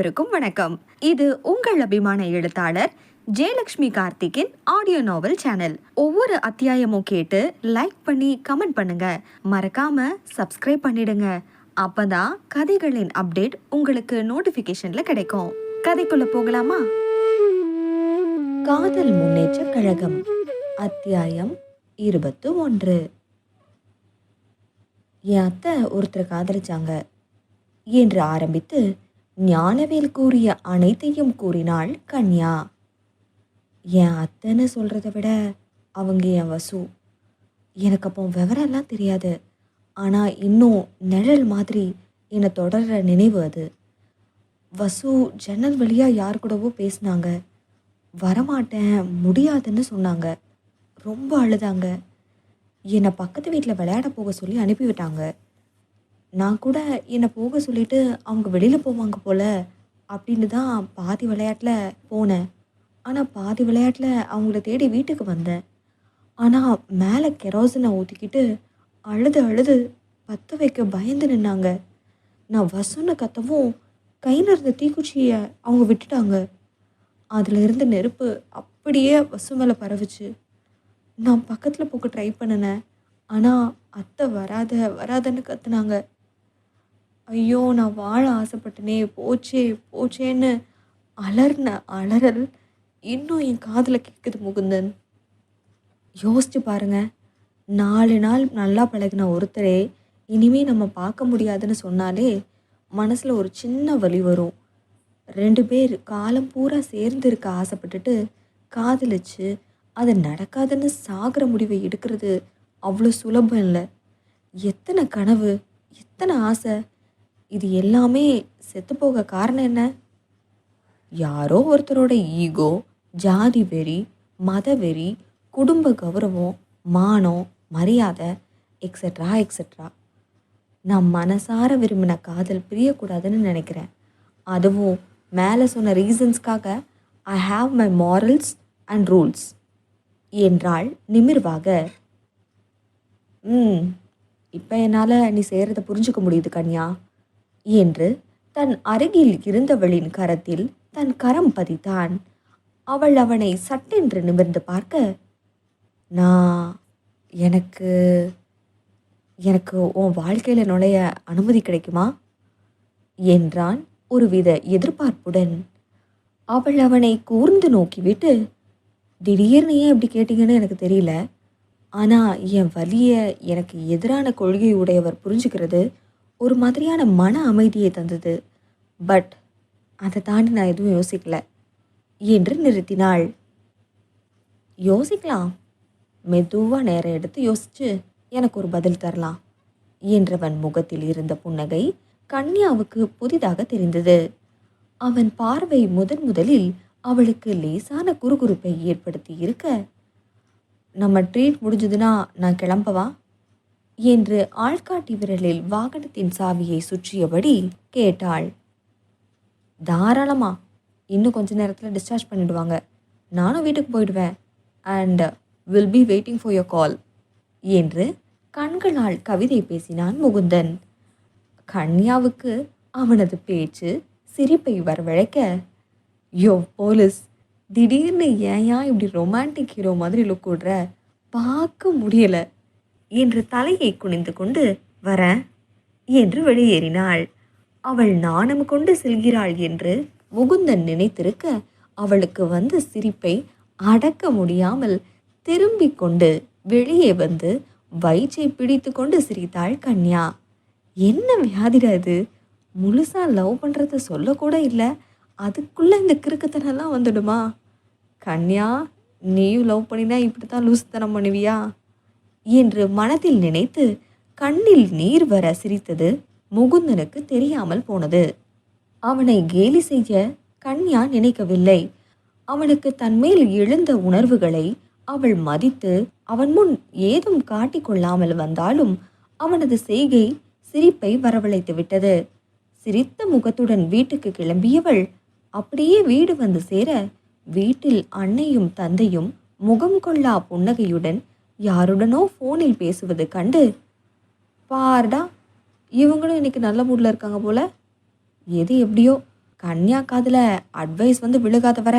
அனைவருக்கும் வணக்கம். இது உங்கள் அபிமான எழுத்தாளர் ஜெயலக்ஷ்மி கார்த்திக்கின் ஆடியோ நாவல் சேனல் ஒவ்வொரு அத்தியாயமும் கேட்டு லைக் பண்ணி கமெண்ட் பண்ணுங்க. மறக்காம சப்ஸ்கிரைப் பண்ணிடுங்க. அப்பதான் கதைகளின் அப்டேட் உங்களுக்கு நோட்டிபிகேஷன்ல கிடைக்கும். கதைக்குள்ள போகலாமா? காதல் முன்னேற்ற கழகம் அத்தியாயம் இருபத்து ஒன்று என் அத்தை ஒருத்தர் காதலிச்சாங்க. என்று ஆரம்பித்து ஞானவேல் கூறிய அனைத்தையும் கூறினாள் கன்யா. என் அத்தைன்னு சொல்கிறத விட அவங்க என் வசு. எனக்கு அப்போ விவரம்லாம் தெரியாது. ஆனால் இன்னும் நிழல் மாதிரி என்னை தொடர்கிற நினைவு அது. வசு ஜன்னல் வழியாக யார் கூடவோ பேசினாங்க. வரமாட்டேன் முடியாதுன்னு சொன்னாங்க. ரொம்ப அழுதாங்க. என்னை பக்கத்து வீட்டில் விளையாட போக சொல்லி அனுப்பிவிட்டாங்க. நான் கூட என்னை போக சொல்லிட்டு அவங்க வெளியில் போவாங்க போல அப்படின்னு தான் பாதி விளையாட்டில் போனேன். ஆனால் பாதி விளையாட்டில் அவங்கள தேடி வீட்டுக்கு வந்தேன். ஆனால் மேலே கெரோசனை ஊற்றிக்கிட்டு அழுது அழுது பற்ற வைக்க பயந்து நின்னாங்க. நான் வசுன்னு கத்தவும் கையில் இருந்த தீக்குச்சியை அவங்க விட்டுட்டாங்க. அதில் இருந்த நெருப்பு அப்படியே வசு மேலே பரவுச்சு. நான் பக்கத்தில் போக ட்ரை பண்ணினேன். ஆனால் அத்தை வராத வராதன்னு கத்துனாங்க. ஐயோ நான் வாழ ஆசைப்பட்டனே போச்சே போச்சேன்னு அலர்ன அலறல் இன்னும் என் காதில் கேட்குது முகுந்தன். யோசிச்சு பாருங்க நாலு நாள் நல்லா பழகின ஒருத்தரே இனிமே நம்ம பார்க்க முடியாதுன்னு சொன்னாலே மனசில் ஒரு சின்ன வலி வரும். ரெண்டு பேர் காலம் பூரா சேர்ந்து இருக்க ஆசைப்பட்டுட்டு காதலிச்சு அது நடக்காதுன்னு சாகிற முடிவை எடுக்கிறது அவ்வளோ சுலபம் இல்லை. எத்தனை கனவு எத்தனை ஆசை இது எல்லாமே செத்து போக காரணம் என்ன? யாரோ ஒருத்தரோட ஈகோ ஜாதி வெறி மத வெறி குடும்ப கௌரவம் மானம் மரியாதை எக்ஸட்ரா எக்ஸட்ரா நான் மனசார விரும்பின காதல் பிரியக்கூடாதுன்னு நினைக்கிறேன். அதுவும் மேலே சொன்ன ரீசன்ஸ்க்காக I have my morals and rules என்றால் நிமிர்வாக. ம் இப்போ என்னால் நீ செய்கிறத புரிஞ்சுக்க முடியுது கன்யா. என்று தன் அருகில் இருந்தவளின் கரத்தில் தன் கரம் பதித்தான். அவள் அவனை சட்டென்று நிமிர்ந்து பார்க்க நான் எனக்கு எனக்கு உன் வாழ்க்கையில் நுழைய அனுமதி கிடைக்குமா? என்றான் ஒருவித எதிர்பார்ப்புடன். அவள் அவனை கூர்ந்து நோக்கிவிட்டு திடீர்னு ஏன் இப்படி கேட்டீங்கன்னு எனக்கு தெரியல. ஆனால் என் வலியை எனக்கு எதிரான கொள்கை உடையவர் புரிஞ்சுக்கிறது. ஒரு மாதிரியான மன அமைதியை தந்தது. பட் அதை தாண்டி நான் எதுவும் யோசிக்கல. என்று நிறுத்தினாள். யோசிக்கலாம். மெதுவாக நேரம் எடுத்து யோசிச்சு எனக்கு ஒரு பதில் தரலாம் என்றவன் முகத்தில் இருந்த புன்னகை கன்யாவுக்கு புதிதாக தெரிந்தது. அவன் பார்வை முதன் முதலில் அவளுக்கு லேசான குறுகுறுப்பை ஏற்படுத்தி இருக்க நம்ம ட்ரீட் முடிஞ்சதுன்னா நான் கிளம்பவா? என்று ஆள்காட்டி விரலில் வாகனத்தின் சாவியை சுற்றியபடி கேட்டாள். தாராளமா இன்னும் கொஞ்ச நேரத்தில் டிஸ்சார்ஜ் பண்ணிடுவாங்க. நானும் வீட்டுக்கு போயிடுவேன். And will be waiting for your call என்று கண்களால் கவிதை பேசினான் முகுந்தன். கன்யாவுக்கு அவனது பேச்சு சிரிப்பை வரவழைக்க யோ போலீஸ் திடீர்னு ஏன் இப்படி ரொமான்டிக் ஹீரோ மாதிரி லுக் விடுற பார்க்க முடியலை. என்று தலையை குனிந்து கொண்டு வரேன் என்று வெளியேறினாள். அவள் நாணம் கொண்டு செல்கிறாள் என்று முகுந்தன் நினைத்திருக்க அவளுக்கு வந்த சிரிப்பை அடக்க முடியாமல் திரும்பிக் கொண்டு வெளியே வந்து வயிற்றை பிடித்து கொண்டு சிரித்தாள் கன்யா. என்ன வியாதிடா இது? முழுசா லவ் பண்ணுறத சொல்லக்கூட இல்லை. அதுக்குள்ளே இந்த கிறுக்குத்தனம்லாம் வந்துடுமா? கன்யா நீயும் லவ் பண்ணினா இப்படி தான் லூசுத்தனம் பண்ணுவியா? என்று மனதில் நினைத்து கண்ணில் நீர் வர சிரித்தது முகுந்தனுக்கு தெரியாமல் போனது. அவனை கேலி செய்ய கன்யா நினைக்கவில்லை. அவனுக்கு தன்மேல் எழுந்த உணர்வுகளை அவள் மதித்து அவன் முன் ஏதும் காட்டிக்கொள்ளாமல் வந்தாலும் அவனது செய்கை சிரிப்பை வரவழைத்து விட்டது. சிரித்த முகத்துடன் வீட்டுக்கு கிளம்பியவள் அப்படியே வீடு வந்து சேர வீட்டில் அன்னையும் தந்தையும் முகம் கொள்ளா புன்னகையுடன் யாருடனோ ஃபோனில் பேசுவது கண்டு பார்டா இவங்களும் இன்னைக்கு நல்ல மூடில் இருக்காங்க போல. எது எப்படியோ கன்யா காதில் அட்வைஸ் வந்து விழுகாத வர.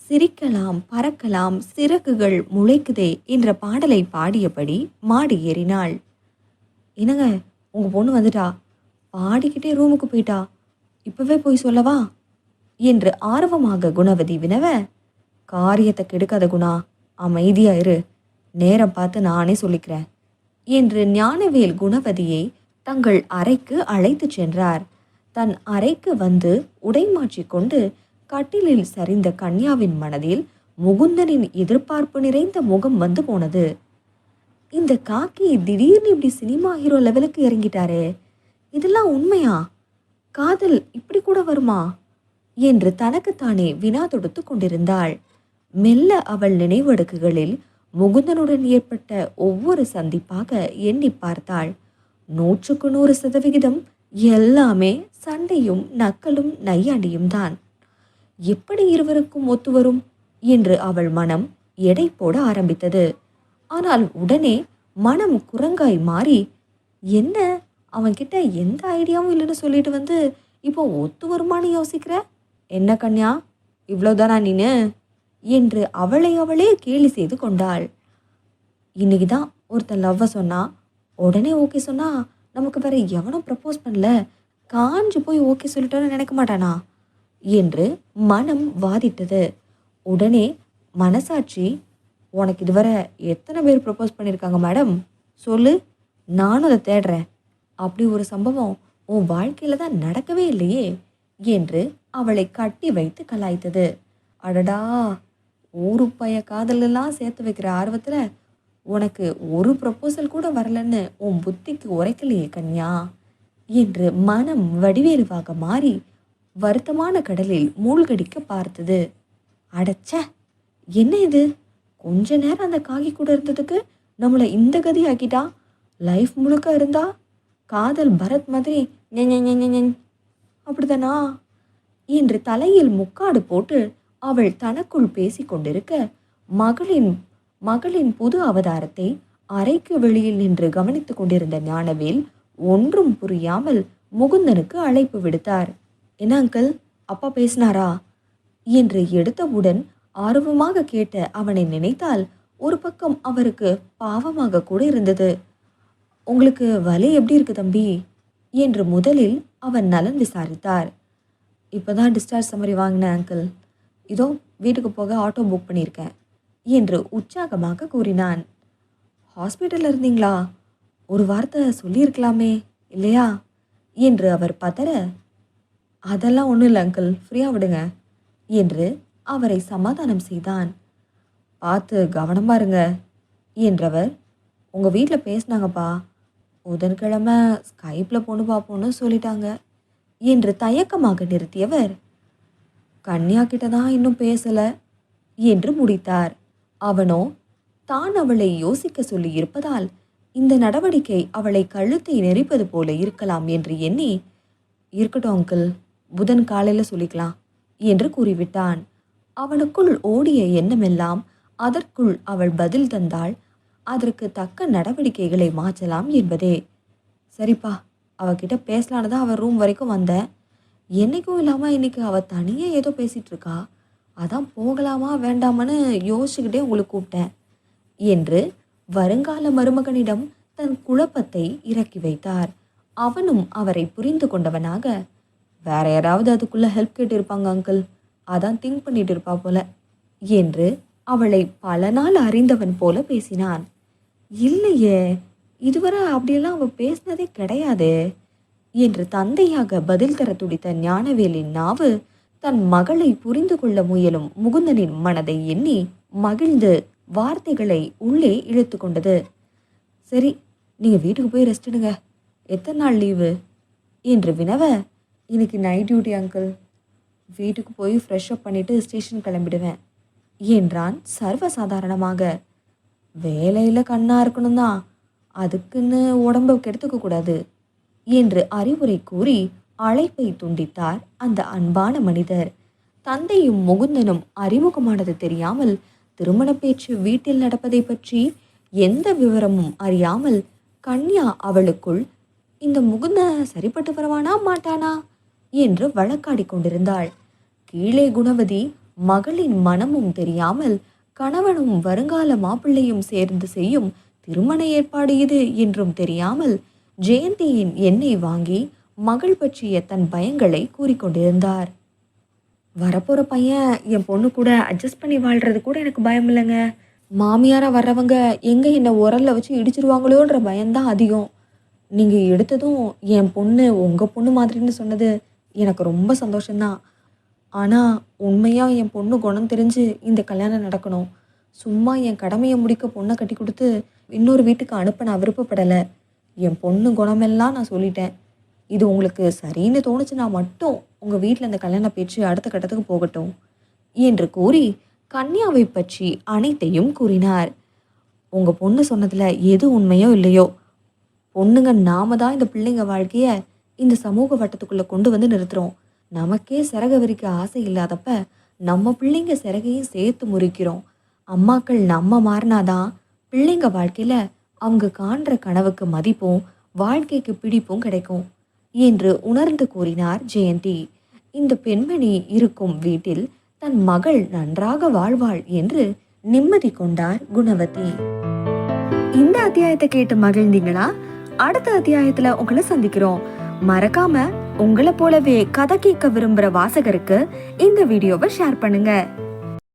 சிரிக்கலாம் பறக்கலாம் சிறகுகள் முளைக்குதே என்ற பாடலை பாடியபடி மாடி ஏறினாள். என்னங்க உங்கள் பொண்ணு வந்துட்டா? பாடிக்கிட்டே ரூமுக்கு போயிட்டா? இப்போவே போய் சொல்லவா? என்று ஆர்வமாக குணவதி வினவ காரியத்தை கெடுக்காத குணா அமைதியா இரு. நேரம் பார்த்து நானே சொல்லிக்கிறேன். என்று ஞானவேல் குணவதியை தங்கள் அறைக்கு அழைத்துச் சென்றார். தன் அறைக்கு வந்து உடை மாற்றிக்கொண்டு கட்டிலில் சரிந்த கன்யாவின் மனதில் முகுந்தனின் எதிர்பார்ப்பு நிறைந்த முகம் வந்து போனது. இந்த காக்கி திடீர்னு இப்படி சினிமா ஹீரோ லெவலுக்கு இறங்கிட்டாரே. இதெல்லாம் உண்மையா? காதல் இப்படி கூட வருமா? என்று தனக்குத்தானே வினா தொடுத்து கொண்டிருந்தாள். மெல்ல அவள் நினைவடுக்குகளில் முகுந்தனுடன் ஏற்பட்ட ஒவ்வொரு சந்திப்பாக எண்ணி பார்த்தாள். நூற்றுக்கு நூறு சதவிகிதம் எல்லாமே சண்டையும் நக்கலும் நையாண்டியும் தான். எப்படி இருவருக்கும் ஒத்து வரும் என்று அவள் மனம் எடை போட ஆரம்பித்தது. ஆனால் உடனே மனம் குரங்காய் மாறி என்ன? அவன்கிட்ட எந்த ஐடியாவும் இல்லைன்னு சொல்லிட்டு வந்து இப்போ ஒத்து வருமான்னு யோசிக்கிற? என்ன கன்யா? இவ்வளோதானா நீனு? என்று அவளை அவளே கேலி செய்து கொண்டாள். இன்னைக்கு தான் ஒருத்தன் லவ்வை சொன்னா உடனே ஓகே சொன்னா நமக்கு வேற எவனும் ப்ரப்போஸ் பண்ணல. காஞ்சு போய் ஓகே சொல்லிட்டோன்னு நினைக்க மாட்டானா? என்று மனம் வாதிட்டது. உடனே மனசாட்சி உனக்கு இதுவரை எத்தனை பேர் ப்ரப்போஸ் பண்ணியிருக்காங்க மேடம் சொல்லு நானும் அதை தேடுறேன். அப்படி ஒரு சம்பவம் உன் வாழ்க்கையில் தான் நடக்கவே இல்லையே என்று அவளை கட்டி வைத்து கலாய்த்தது. அடடா ஊரு பைய காதலெல்லாம் சேர்த்து வைக்கிற ஆர்வத்தில் உனக்கு ஒரு ப்ரப்போசல் கூட வரலன்னு உன் புத்திக்கு உரைக்கலையே கன்யா என்று மனம் வடிவேலுவாக மாறி வருத்தமான கடலில் மூழ்கடிக்க பார்த்தது அடச்ச என்ன இது கொஞ்ச நேரம் அந்த காகி கூட இருந்ததுக்கு நம்மளை இந்த கதி ஆக்கிட்டா லைஃப் முழுக்க இருந்தா காதல் பரத் மாதிரி ஞெ, அப்படிதானா என்று தலையில் முக்காடு போட்டு அவள் தனக்குள் பேசிக் கொண்டிருக்க மகளின் மகளின் புது அவதாரத்தை அறைக்கு வெளியில் நின்று கவனித்துக் கொண்டிருந்த ஞானவேல் ஒன்றும் புரியாமல் முகுந்தனுக்கு அழைப்பு விடுத்தார். என்ன அங்கிள் அப்பா பேசினாரா? என்று எடுத்தவுடன் ஆர்வமாக கேட்ட அவனை நினைத்தால் ஒரு பக்கம் அவருக்கு பாவமாக கூட இருந்தது. உங்களுக்கு வலி எப்படி இருக்கு தம்பி? என்று முதலில் அவன் நலன் விசாரித்தார். இப்போதான் டிஸ்சார்ஜ் சம்மரி வாங்கினேன் அங்கிள் இதோ வீட்டுக்கு போக ஆட்டோ புக் பண்ணியிருக்கேன் என்று உற்சாகமாக கூறினான். ஹாஸ்பிட்டலில் இருந்தீங்களா? ஒரு வார்த்தை சொல்லியிருக்கலாமே இல்லையா? என்று அவர் பதற. அதெல்லாம் ஒன்றும் இல்லை அங்கிள் ஃப்ரீயாக விடுங்க என்று அவரை சமாதானம் செய்தான். பார்த்து கவனமாக இருங்க என்றவர். உங்கள் வீட்டில் பேசினாங்கப்பா. புதன்கிழமை ஸ்கைப்பில் பொண்ணு பார்ப்போன்னு சொல்லிட்டாங்க என்று தயக்கமாக நிறுத்தியவர். கன்யா கிட்ட தான் இன்னும் பேசலை என்று முடித்தார். அவனோ தான் அவளை யோசிக்க சொல்லி இருப்பதால் இந்த நடவடிக்கை அவளை கழுத்தை நெரிப்பது போல இருக்கலாம் என்று எண்ணி இருக்கட்டும் அங்கிள் புதன் காலையில் சொல்லிக்கலாம் என்று கூறிவிட்டான். அவனுக்குள் ஓடிய எண்ணமெல்லாம் அதற்குள் அவள் பதில் தந்தாள். அதற்கு தக்க நடவடிக்கைகளை மாற்றலாம் என்பதே. சரிப்பா அவகிட்ட பேசலான்னு தான் அவர் ரூம் வரைக்கும் வந்தேன். என்னைக்கும் இல்லாமல் இன்னைக்கு அவள் தனியாக ஏதோ பேசிகிட்ருக்கா அதான் போகலாமா வேண்டாமான்னு யோசிச்சுக்கிட்டே உங்களுக்கு கூப்பிட்டேன். என்று வருங்கால மருமகனிடம் தன் குழப்பத்தை இறக்கி வைத்தார். அவனும் அவரை புரிந்து கொண்டவனாக வேற யாராவது அதுக்குள்ளே ஹெல்ப் கேட்டிருப்பாங்க அங்கிள் அதான் திங்க் பண்ணிட்டு இருப்பா போல என்று அவளை பல நாள் அறிந்தவன் போல பேசினான். இல்லையே இதுவரை அப்படியெல்லாம் அவள் பேசினதே கிடையாது. என்று தந்தையாக பதில் தர துடித்த ஞானவேலின் நாவு தன் மகளை புரிந்து கொள்ள முயலும் முகுந்தனின் மனதை எண்ணி மகிழ்ந்து வார்த்தைகளை உள்ளே இழுத்து கொண்டது. சரி நீங்கள் வீட்டுக்கு போய் ரெஸ்ட் எடுங்க. எத்தனை நாள் லீவு என்று வினவ இன்னைக்கு நைட் டியூட்டி அங்கிள் வீட்டுக்கு போய் ஃப்ரெஷ் அப் பண்ணிட்டு ஸ்டேஷன் கிளம்பிடுவேன் என்றான் சர்வசாதாரணமாக. வேலையில் கண்ணாக இருக்கணும் தான் அதுக்குன்னு உடம்ப கெடுத்துக்க கூடாது. என்று அறிவுரை கூறி அழைப்பை துண்டித்தார் அந்த அன்பான மனிதர். தந்தையும் முகுந்தனும் அறிமுகமானது தெரியாமல் திருமண பேச்சு வீட்டில் நடப்பதை பற்றி எந்த விவரமும் அறியாமல் கன்யா அவளுக்குள் இந்த முகுந்த சரிப்பட்டு வருவானா மாட்டானா? என்று வழக்காடி கொண்டிருந்தாள். கீழே குணவதி மகளின் மனமும் தெரியாமல் கணவனும் வருங்கால மாப்பிள்ளையும் சேர்ந்து செய்யும் திருமண ஏற்பாடு இது என்றும் தெரியாமல் ஜெயந்தியின் எண்ணெய் வாங்கி மகள் பற்றிய தன் பயங்களை கூறிக்கொண்டிருந்தார். வரப்போகிற பையன் என் பொண்ணு கூட அட்ஜஸ்ட் பண்ணி வாழ்றது கூட எனக்கு பயம் இல்லைங்க. மாமியாராக வர்றவங்க எங்கே என்னை உரல்ல வச்சு இடிச்சிருவாங்களோன்ற பயம்தான் அதிகம். நீங்கள் எடுத்ததும் என் பொண்ணு உங்கள் பொண்ணு மாதிரின்னு சொன்னது எனக்கு ரொம்ப சந்தோஷம்தான். ஆனால் உண்மையாக என் பொண்ணு குணம் தெரிஞ்சு இந்த கல்யாணம் நடக்கணும். சும்மா என் கடமையை முடிக்க பொண்ணை கட்டி கொடுத்து இன்னொரு வீட்டுக்கு அனுப்ப நான் விருப்பப்படலை. என் பொண்ணு குணமெல்லாம் நான் சொல்லிட்டேன். இது உங்களுக்கு சரின்னு தோணுச்சுன்னா மட்டும் உங்கள் வீட்டில் இந்த கல்யாண பேச்சு அடுத்த கட்டத்துக்கு போகட்டும் என்று கூறி கன்யாவை பற்றி அனைத்தையும் கூறினார். உங்கள் பொண்ணு சொன்னதில் எது உண்மையோ இல்லையோ பொண்ணுங்க நாம தான் இந்த பிள்ளைங்க வாழ்க்கையை இந்த சமூக வட்டத்துக்குள்ளே கொண்டு வந்து நிறுத்துறோம். நமக்கே சிறக விரிக்க ஆசை இல்லாதப்ப நம்ம பிள்ளைங்க சிறகையும் சேர்த்து முறிக்கிறோம். அம்மாக்கள் நம்ம மாறினாதான் பிள்ளைங்க வாழ்க்கையில் அவங்க காண்ற கனவுக்கு மதிப்பும் வாழ்க்கைக்கு பிடிப்பும் கிடைக்கும் என்று உணர்ந்து கூறினார் ஜெயந்தி. இந்த பெண்மணி இருக்கும் வீட்டில் தன் மகள் நன்றாக வாழ்வாள் என்று நிம்மதி கொண்டார் குணவதி. இந்த அத்தியாயத்தை கேட்டு மகிழ்ந்தீங்களா? அடுத்த அத்தியாயத்துல உங்களை சந்திக்கிறோம். மறக்காம உங்களை போலவே கதை கேட்க விரும்புற வாசகருக்கு இந்த வீடியோவை ஷேர் பண்ணுங்க.